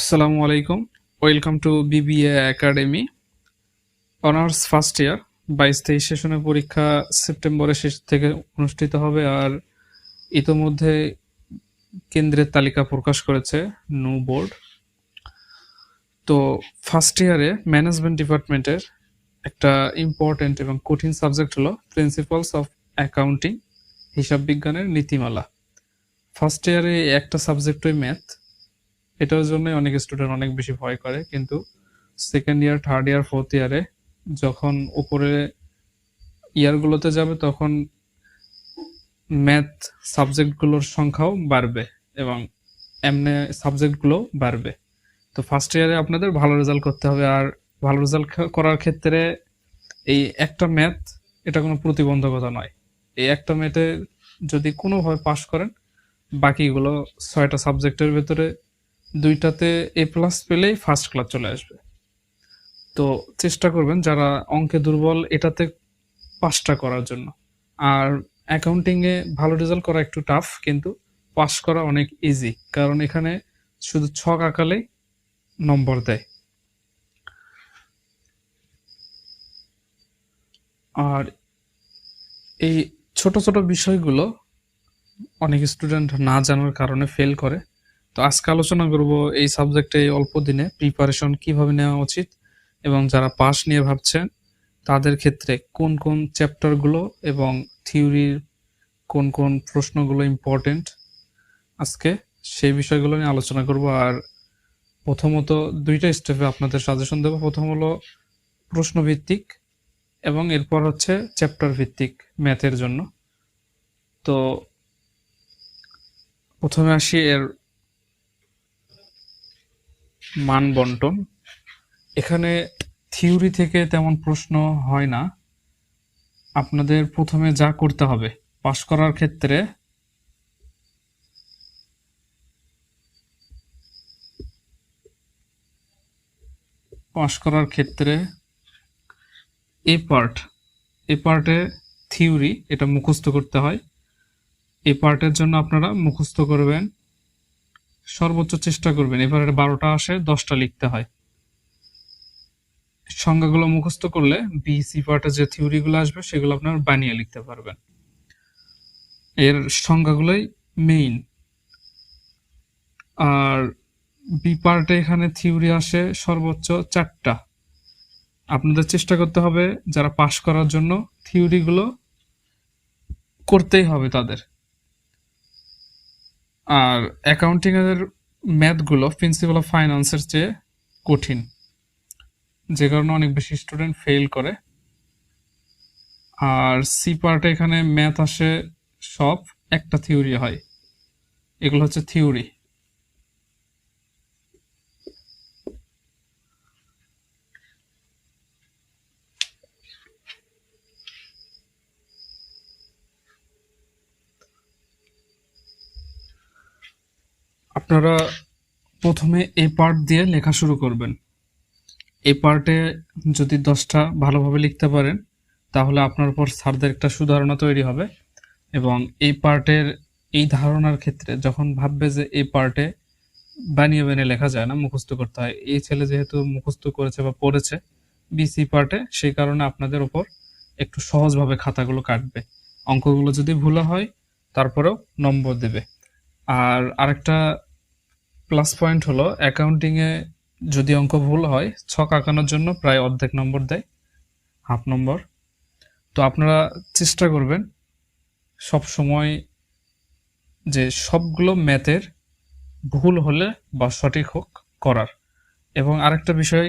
আসসালামু আলাইকুম। Welcome to BBA academy honours first year বাইশ তেইশ সেশনের পরীক্ষা সেপ্টেম্বরের শেষ থেকে অনুষ্ঠিত হবে আর ইতোমধ্যে কেন্দ্রের তালিকা প্রকাশ করেছে নো বোর্ড তো ফার্স্ট ইয়ারে ম্যানেজমেন্ট ডিপার্টমেন্টের একটা ইম্পর্ট্যান্ট এবং কঠিন সাবজেক্ট হলো প্রিন্সিপালস অফ অ্যাকাউন্টিং হিসাব বিজ্ঞানের নীতিমালা। ফার্স্ট ইয়ারে একটা সাবজেক্টই ম্যাথ এটার জন্যই অনেক স্টুডেন্ট অনেক বেশি ভয় করে। কিন্তু second year third year fourth ইয়ারে যখন উপরে ইয়ারগুলোতে যাবে তখন ম্যাথ সাবজেক্টগুলোর সংখ্যাও বাড়বে এবং এমনি সাবজেক্টগুলো বাড়বে। তো ফার্স্ট ইয়ারে আপনাদের ভালো রেজাল্ট করতে হবে আর ভালো রেজাল্ট করার ক্ষেত্রে এই একটা ম্যাথ এটা কোনো প্রতিবন্ধকতা নয়। এই একটা ম্যাথে যদি কোনোভাবে পাশ করেন, বাকিগুলো ছয়টা সাবজেক্টের ভেতরে দুইটাতে এ প্লাস পেলেই ফার্স্ট ক্লাস চলে আসবে। তো চেষ্টা করবেন যারা অঙ্কে দুর্বল, এটাতে পাসটা করার জন্য। আর অ্যাকাউন্টিংয়ে ভালো রেজাল্ট করা একটু টাফ কিন্তু পাস করা অনেক ইজি কারণ এখানে শুধু ছক আঁকালেই নম্বর দেয়। আর এই ছোট ছোট বিষয়গুলো অনেক স্টুডেন্ট না জানার কারণে ফেল করে। তো আজকে আলোচনা করব এই সাবজেক্টে অল্প দিনে প্রিপারেশন কীভাবে নেওয়া উচিত এবং যারা পাস নিয়ে ভাবছেন, তাদের ক্ষেত্রে কোন কোন চ্যাপ্টারগুলো এবং থিওরির কোন কোন প্রশ্নগুলো ইম্পর্টেন্ট আজকে সেই বিষয়গুলো নিয়ে আলোচনা করব। আর প্রথমত দুইটা স্টেপে আপনাদের সাজেশন দেবো। প্রথম হলো প্রশ্নভিত্তিক এবং এরপর হচ্ছে চ্যাপ্টার ভিত্তিক ম্যাথের জন্য। তো প্রথমে আসি এর মান বন্টন। এখানে থিওরি থেকে তেমন প্রশ্ন হয় না। আপনাদের প্রথমে যা করতে হবে, পাশ করার ক্ষেত্রে পাশ করার ক্ষেত্রে এ পার্ট, এ পার্টে থিওরি, এটা মুখস্থ করতে হয়। এ পার্টের জন্য আপনারা মুখস্থ করবেন সর্বোচ্চ চেষ্টা করবেন। এবার বারোটা আসে, দশটা লিখতে হয়। সংজ্ঞাগুলো মুখস্থ করলে বি সি পার্টে যে থিওরিগুলো আসবে, সেগুলো আপনার বানিয়ে লিখতে পারবেন। এর সংজ্ঞাগুলোই মেইন আর বি পার্টে এখানে থিওরি আসে সর্বোচ্চ চারটা। আপনাদের চেষ্টা করতে হবে যারা পাশ করার জন্য থিওরিগুলো করতেই হবে তাদের। আর অ্যাকাউন্টিং এর ম্যাথগুলো প্রিন্সিপাল অফ ফাইন্যান্সের চেয়ে কঠিন। যে কারণে অনেক বেশি স্টুডেন্ট ফেল করে। আর সি পার্টে এখানে ম্যাথ আসে সব, একটা থিওরি হয়। এগুলো হচ্ছে থিওরি আপনারা প্রথমে এই পার্ট দিয়ে লেখা শুরু করবেন। এই পার্টে যদি দশটা ভালোভাবে লিখতে পারেন, তাহলে আপনার উপর স্যারদের একটা সুধারণা তৈরি হবে এবং এই পার্টের এই ধারণার ক্ষেত্রে যখন ভাববে যে এই পার্টে বানিয়ে বানিয়ে লেখা যায় না, মুখস্থ করতে হয় এই ছেলে যেহেতু মুখস্থ করেছে বা পড়েছে বিসি পার্টে সেই কারণে আপনাদের উপর একটু সহজভাবে খাতাগুলো কাটবে। অঙ্কগুলো যদি ভুল হয়, তারপরেও নম্বর দেবে। আর আরেকটা প্লাস পয়েন্ট হলো অ্যাকাউন্টিংয়ে যদি অঙ্ক ভুল হয়, ছক আঁকানোর জন্য প্রায় অর্ধেক নম্বর দেয় হাফ নম্বর তো আপনারা চেষ্টা করবেন সব সময় যে সবগুলো ম্যাথের ভুল হলে বা সঠিক হোক করার। এবং আরেকটা বিষয়,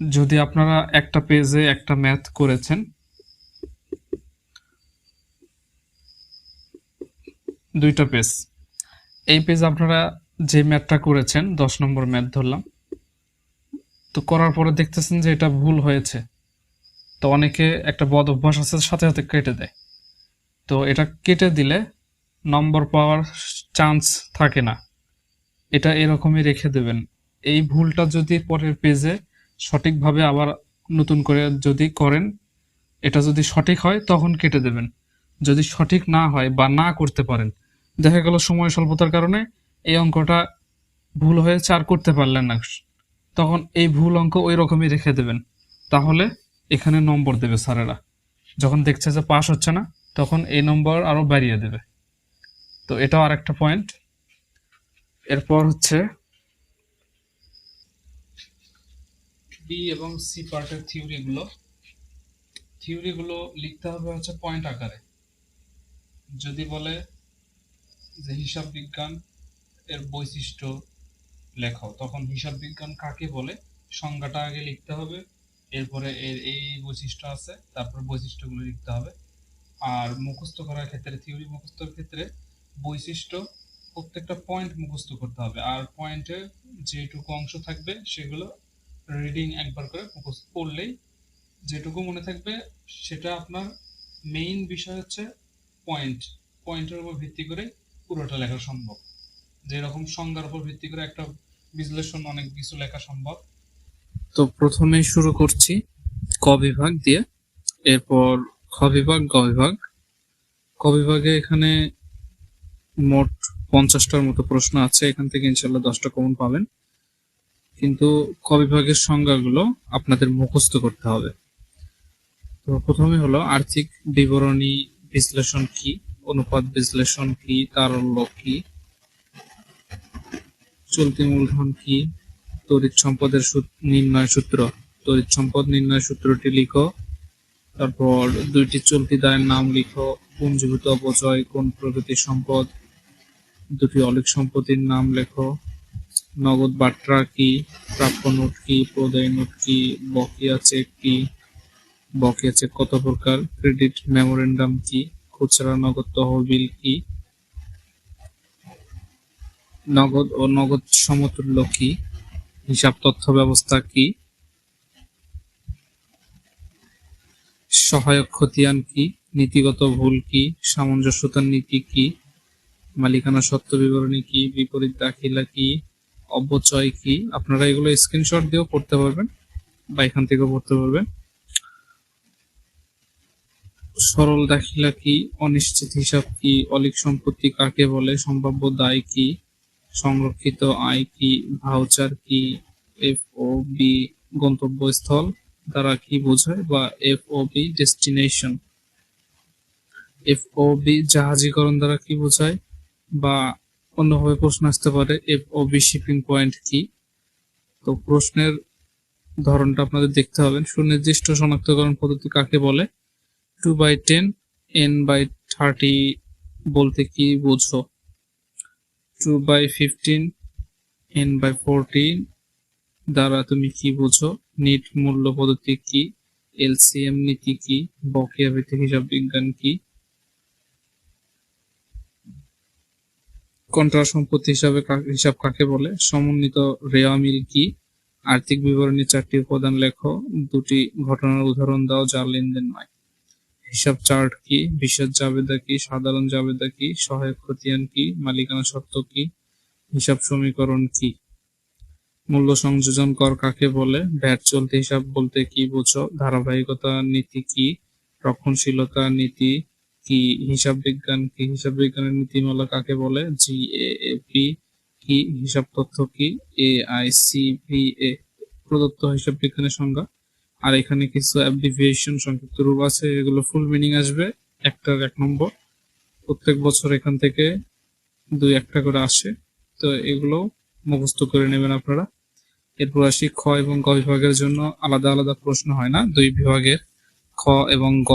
যদি আপনারা একটা পেজে একটা ম্যাথ করেছেন, দুইটা পেজ এই পেজ আপনারা যে ম্যাথটা করেছেন, দশ নম্বর ম্যাথ ধরলাম, তো করার পরে দেখতেছেন যে এটা ভুল হয়েছে। তো অনেকে একটা বদ অভ্যাস আছে, সাথে সাথে কেটে দেয়। তো এটা কেটে দিলে নম্বর পাওয়ার চান্স থাকে না। এটা এরকমই রেখে দেবেন। এই ভুলটা যদি পরের পেজে সঠিকভাবে আবার নতুন করে যদি করেন, এটা যদি সঠিক হয়, তখন কেটে দেবেন। যদি সঠিক না হয় বা না করতে পারেন, দেখা গেল সময় স্বল্পতার কারণে এই অঙ্কটা ভুল হয়েছে আর করতে পারলেন না। তখন এই ভুল অঙ্ক ওই রকমই রেখে দেবেন। তাহলে এখানে নম্বর দেবে স্যারেরা। যখন দেখছে যে পাস হচ্ছে না, তখন এই নম্বর আরও বাড়িয়ে দেবে। তো এটাও আরেকটা পয়েন্ট এরপর হচ্ছে বি এবং সি পার্টের থিওরিগুলো থিওরিগুলো লিখতে হবে হচ্ছে পয়েন্ট আকারে। যদি বলে যে হিসাব বিজ্ঞান এর বৈশিষ্ট্য লেখাও। তখন হিসাব বিজ্ঞান কাকে বলে? সংজ্ঞাটা আগে লিখতে হবে, এরপরে এর এই বৈশিষ্ট্য আছে, তারপর বৈশিষ্ট্যগুলো লিখতে হবে। আর মুখস্থ করার ক্ষেত্রে থিওরি মুখস্থর ক্ষেত্রে বৈশিষ্ট্য প্রত্যেকটা পয়েন্ট মুখস্থ করতে হবে। আর পয়েন্টে যেটুকু অংশ থাকবে, সেগুলো রিডিং একবার করে মুখস্থ করলেই যেটুকু মনে থাকবে, সেটা আপনার মেইন বিষয় হচ্ছে পয়েন্ট পয়েন্টের উপর ভিত্তি করে পুরোটা লেখা সম্ভব। যেরকম সংজ্ঞার উপর ভিত্তি করে একটা বিশ্লেষণ অনেক কিছু লেখা সম্ভব। তো প্রথমে শুরু করছি ক বিভাগ দিয়ে। এরপর খ বিভাগ, গ বিভাগ। ক বিভাগে এখানে মোট পঞ্চাশটার মতো প্রশ্ন আছে। এখান থেকে ইনশাল্লাহ দশটা কমন পাবেন। কিন্তু ক বিভাগের সংজ্ঞাগুলো আপনাদের মুখস্থ করতে হবে। তো প্রথমে হলো আর্থিক বিবরণী বিশ্লেষণ কি, অনুপাত বিশ্লেষণ কি, তারল্য কি চলতি মূলধন কি? তড়িৎ সম্পদের নির্ণয় সূত্র। তড়িৎ সম্পদ নির্ণয় সূত্রটি লিখো। তারপর দুইটি চলতি দায়ের নাম লিখো। পুঞ্জীভূত অপচয়, কোন প্রকৃতির সম্পদ? দুটি অলিক সম্পত্তির নাম লেখো। নগদ বাট্রা কি? প্রাপ্য নোট কি? প্রদায় নোট কি? বকেয়া চেক কি? বকেয়া চেক কত প্রকার? ক্রেডিট মেমোরেন্ডাম কি? খুচরা, নগদ তহবিল কি? নগদ ও নগদ সমতুল্য কি? হিসাব তথ্য ব্যবস্থা কি? সহায়ক খতিয়ান কি? নীতিগত ভুল কি? সামঞ্জস্যতার নীতি কি? মালিকানা সত্ত্ব বিবরণী কি? বিপরীত দাখিলা কি? অবচয় কি? আপনারা এগুলো স্ক্রিনশট দিয়েও পড়তে পারবেন বা এখান থেকেও পড়তে পারবেন। সরল দাখিলা কি? অনিশ্চিত হিসাব কি? অলিক সম্পত্তি কাকে বলে? সম্ভাব্য দায় কি? সংরক্ষিত আয় কি ভাউচার কি এফ ও বি গন্তব্যস্থল দ্বারা কি বোঝায় বা F O B destination F O B জাহাজীকরণ দ্বারা কি বোঝায় বা অন্যভাবে প্রশ্ন আসতে পারে, F O B shipping point কি? তো প্রশ্নের ধরনটা আপনাদের দেখতে হবে। সুনির্দিষ্ট শনাক্তকরণ পদ্ধতি কাকে বলে? Two by ten N by thirty বলতে কি বোঝো? Two by fifteen N by fourteen দ্বারা তুমি কি বোঝো? নিট মূল্য পদ্ধতি কি? এলসিএম নীতি কি? বকেয়া ভিত্তিক হিসাব বিজ্ঞান কি? কন্ট্রা সম্পত্তি হিসাবে হিসাব কাকে বলে? সমন্বিত রেওয়া মিল কি? আর্থিক বিবরণী চারটি উপাদান লেখো। দুটি ঘটনার উদাহরণ দাও যা লেনদেন নয়। হিসাব চার্ট কি? বিশেষ জাবেদা কি? সাধারণ জাবেদা কি? সহায়ক খতিয়ান কি? মালিকানা সত্ত্ব কি? হিসাব সমীকরণ কি? মূল্য সংযোজন কর কাকে বলে? ভ্যাট চলতি হিসাব বলতে কি বোঝো? ধারাবাহিকতা নীতি কি? রক্ষণশীলতা নীতি কি? হিসাব বিজ্ঞান কি? হিসাব বিজ্ঞানের নীতিমালা কাকে বলে? জি পি কি? হিসাব তথ্য কি? এ আই সি ভি এ প্রদত্ত হিসাব বিজ্ঞানের সংজ্ঞা? আর এখানে কিছু অ্যাব্রিভিয়েশন সংক্ষিপ্ত রূপ আছে, এগুলো ফুল মিনিং আসবে, একটার এক নম্বর। প্রত্যেক বছর এখান থেকে দুই একটা করে আসে, তো এগুলো মুখস্থ করে নেবেন আপনারা। এরপর আসি খ এবং গ বিভাগের জন্য আলাদা আলাদা প্রশ্ন হয় না, দুই বিভাগের খ এবং গ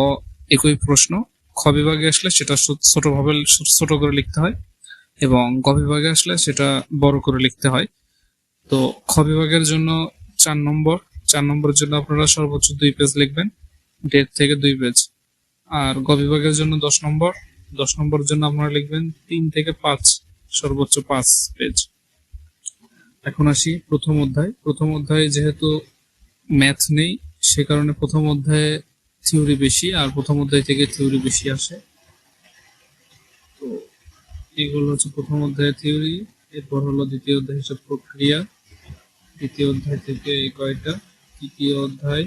একই প্রশ্ন। খ বিভাগে আসলে সেটা ছোটভাবে ছোট করে লিখতে হয় এবং গ বিভাগে আসলে সেটা বড় করে লিখতে হয়। তো খ বিভাগের জন্য চার নম্বর চার নম্বরের জন্য আপনারা সর্বোচ্চ দুই পেজ লিখবেন, দেড় থেকে দুই পেজ আর গ বিভাগের জন্য দশ নম্বর, দশ নম্বরের জন্য আপনারা লিখবেন তিন থেকে পাঁচ, সর্বোচ্চ পাঁচ পেজ এখন আসি প্রথম অধ্যায়। প্রথম অধ্যায়ে যেহেতু ম্যাথ নেই, সে কারণে প্রথম অধ্যায়ে থিওরি বেশি, আর প্রথম অধ্যায় থেকে থিওরি বেশি আসে। তো এগুলো হচ্ছে প্রথম অধ্যায়ের থিওরি এরপর হলো দ্বিতীয় অধ্যায় হিসাব প্রক্রিয়া। দ্বিতীয় অধ্যায় থেকে এই কয়টা? তৃতীয় অধ্যায়,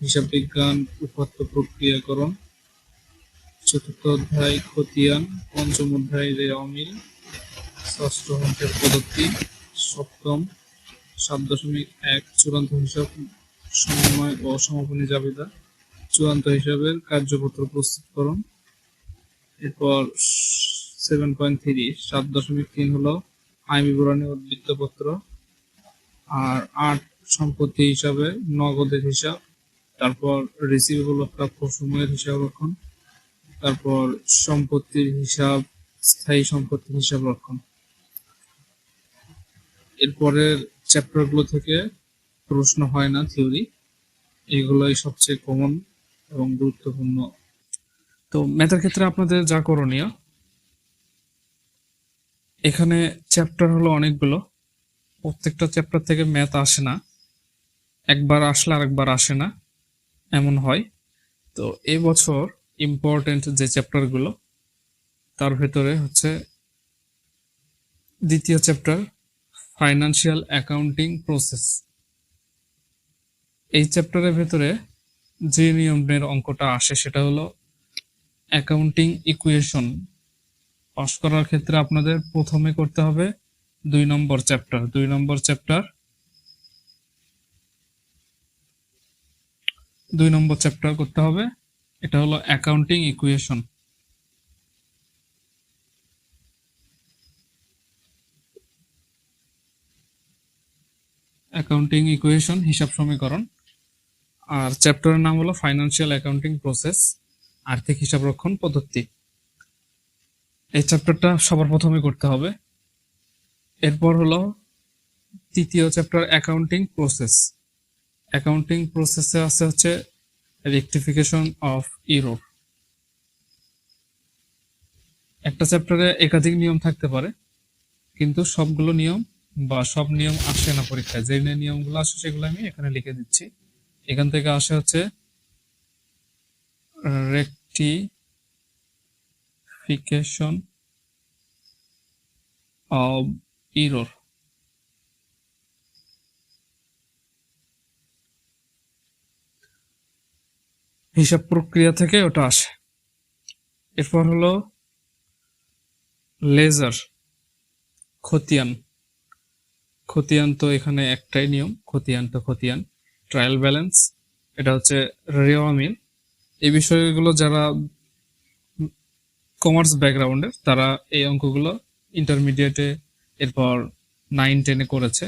হিসাব বিজ্ঞান উপাত্ত প্রক্রিয়াকরণ। চতুর্থ অধ্যায়, খতিয়ান। পঞ্চম অধ্যায় রে অমিল ষষ্ঠ অধ্যায় পদ্ধতি সপ্তম, সাত দশমিক এক, চূড়ান্ত হিসাব, সমন্বয় ও সমাপনী জাবিদা। চূড়ান্ত হিসাবের কার্যপত্র প্রস্তুতকরণ। এরপর সেভেন পয়েন্ট থ্রি সাত দশমিক তিন হলো আয় বিবরণী ও বৃত্তপত্র আর আট সম্পত্তি হিসাবে, নগদের হিসাব, তারপর রিসিভেবল অফ প্রাপ্য সময়ের হিসাব রক্ষণ তারপর সম্পত্তির হিসাব, স্থায়ী সম্পত্তির হিসাব রক্ষণ এরপরের চ্যাপ্টারগুলো থেকে প্রশ্ন হয় না থিওরি এগুলোই সবচেয়ে কমন এবং গুরুত্বপূর্ণ। তো ম্যাথের ক্ষেত্রে আপনাদের যা করণীয়, এখানে চ্যাপ্টার হলো অনেকগুলো, প্রত্যেকটা চ্যাপ্টার থেকে ম্যাথ আসে না। একবার আসলে আরেকবার আসে না, এমন হয়। তো এবছর ইম্পর্টেন্ট যে চ্যাপ্টারগুলো তার ভেতরে হচ্ছে দ্বিতীয় চ্যাপ্টার ফাইনান্সিয়াল অ্যাকাউন্টিং প্রসেস এই চ্যাপ্টারের ভেতরে যে নিয়মের অঙ্কটা আসে সেটা হলো অ্যাকাউন্টিং ইকুয়েশন পাস করার ক্ষেত্রে আপনাদের প্রথমে করতে হবে দুই নম্বর চ্যাপ্টার দুই নম্বর চ্যাপ্টার দুই নম্বর চ্যাপ্টার করতে হবে। এটা হলো অ্যাকাউন্টিং ইকুয়েশন অ্যাকাউন্টিং ইকুয়েশন হিসাব সমীকরণ। আর চ্যাপ্টারের নাম হলো ফাইনান্সিয়াল অ্যাকাউন্টিং প্রসেস আর্থিক হিসাব রক্ষণ পদ্ধতি। এই চ্যাপ্টারটা সবার প্রথমে করতে হবে। এরপর হলো তৃতীয় চ্যাপ্টার অ্যাকাউন্টিং প্রসেস অ্যাকাউন্টিং প্রসেসে আছে হচ্ছে রেকটিফিকেশন অফ ইরোর একটা চ্যাপ্টারে একাধিক নিয়ম থাকতে পারে, কিন্তু সবগুলো নিয়ম বা সব নিয়ম আসে না পরীক্ষায়। যে নিয়মগুলো আসে সেগুলো আমি এখানে লিখে দিচ্ছি। এখান থেকে আসে হচ্ছে রেকটিফিকেশন অফ ইরোর হিসাব প্রক্রিয়া থেকে ওটা আসে। এরপর হলো লেজার খতিয়ান। খতিয়ান তো এখানে একটাই নিয়ম, খতিয়ান তো খতিয়ান। ট্রায়াল ব্যালেন্স এটা হচ্ছে রেওয়া মিল এই বিষয়গুলো যারা কমার্স ব্যাকগ্রাউন্ডের তারা এই অঙ্কগুলো ইন্টারমিডিয়েটে এরপর নাইন টেনে করেছে।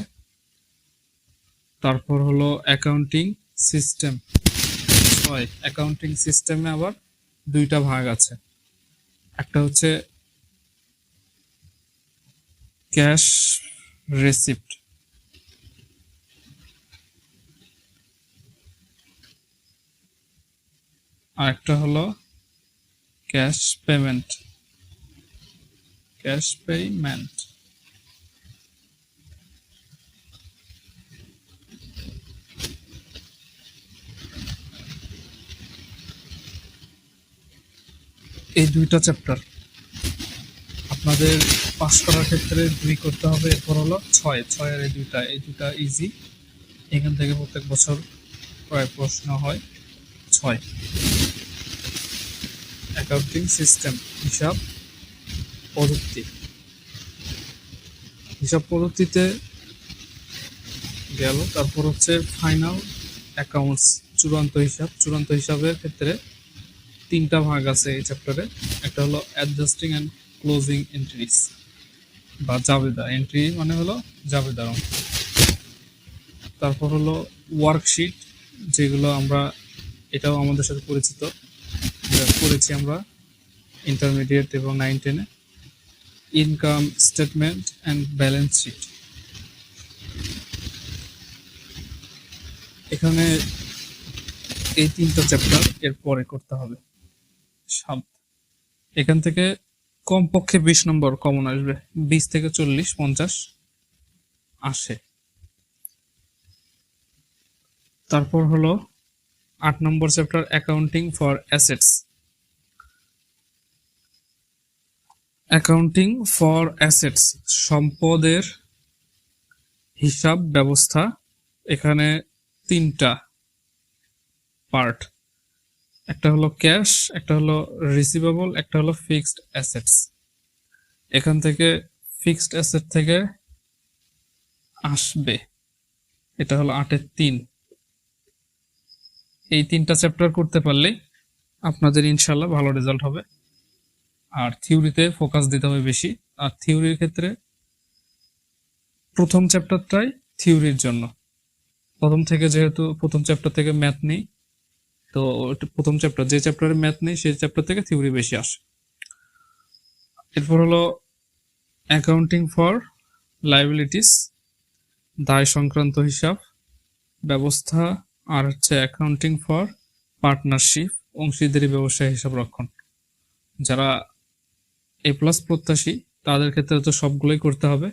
তারপর হলো অ্যাকাউন্টিং সিস্টেম ছয় অ্যাকাউন্টিং সিস্টেমে আবার দুইটা ভাগ আছে। একটা হচ্ছে ক্যাশ রেসিপ্ট আর একটা হলো ক্যাশ পেমেন্ট ক্যাশ পেমেন্ট এই দুইটা চ্যাপ্টার আপনাদের পাস করার ক্ষেত্রে দুই করতে হবে, এরপর হলো ছয়। ছয়ের এই দুইটা এই দুইটা ইজি এখান থেকে প্রত্যেক বছর প্রায় প্রশ্ন হয় ছয়। অ্যাকাউন্টিং সিস্টেম হিসাব পদ্ধতি হিসাব পদ্ধতিতে গেল, তারপর হচ্ছে ফাইনাল অ্যাকাউন্টস চূড়ান্ত হিসাব। চূড়ান্ত হিসাবের ক্ষেত্রে তিনটা ভাগ আছে এই চ্যাপ্টারে একটা হলো অ্যাডজাস্টিং অ্যান্ড ক্লোজিং এন্ট্রিজ বা জাবেদা এন্ট্রি মানে হলো জাবেদার অঙ্ক তারপর হলো ওয়ার্কশিট যেগুলো আমরা, এটাও আমাদের সাথে পরিচিত। করেছি আমরা ইন্টারমিডিয়েট এবং নাইন টেনে income statement and balance sheet এখানে এই তিনটা চ্যাপ্টার এর পরে করতে হবে। সাত। এখান থেকে কমপক্ষে বিশ নম্বর কমন আসবে। বিশ থেকে চল্লিশ, পঞ্চাশ আসে। তারপর হলো আট নম্বর chapter, accounting for assets. Accounting for assets, সম্পদের হিসাব ব্যবস্থা, এখানে তিনটা পার্ট। একটা হলো ক্যাশ, একটা হলো রিসিভেবল একটা হলো ফিক্সড অ্যাসেটস এখান থেকে ফিক্সড অ্যাসেট থেকে আসবে। এটা হলো আটের তিন। এই তিনটা চ্যাপ্টার করতে পারলেই আপনাদের ইনশাল্লাহ ভালো রেজাল্ট হবে। আর থিওরিতে ফোকাস দিতে হবে বেশি। আর থিওরির ক্ষেত্রে প্রথম চ্যাপ্টারটাই থিওরির জন্য। প্রথম থেকে যেহেতু প্রথম চ্যাপ্টার থেকে ম্যাথ নেই তো প্রথম চ্যাপ্টার যে চ্যাপ্টারে ম্যাথ নেই, সেই চ্যাপ্টার থেকে থিওরি বেশি আসে। এরপর হলো অ্যাকাউন্টিং ফর লাইবিলিটিস দায় সংক্রান্ত হিসাব, ব্যবস্থা, আর হচ্ছে অ্যাকাউন্টিং ফর পার্টনারশিপ অংশীদারি, ব্যবসায় হিসাব রক্ষণ। যারা এ প্লাস প্রত্যাশী, তাদের ক্ষেত্রে তো সবগুলোই করতে হবে,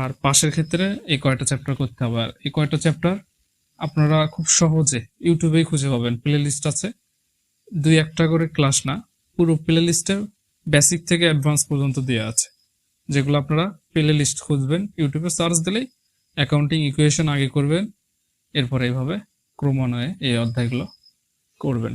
আর পাশের ক্ষেত্রে এই কয়টা চ্যাপ্টার করতে হবে। আর এই কয়টা চ্যাপ্টার আপনারা খুব সহজে ইউটিউবেই খুঁজে পাবেন। প্লে লিস্ট আছে। দুই একটা করে ক্লাস না, পুরো প্লে লিস্টে বেসিক থেকে অ্যাডভান্স পর্যন্ত দেওয়া আছে। যেগুলো আপনারা প্লে লিস্ট খুঁজবেন, ইউটিউবে সার্চ দিলেই অ্যাকাউন্টিং ইকুয়েশন আগে করবেন, এরপরে এইভাবে ক্রমান্বয়ে এই অধ্যায়গুলো করবেন।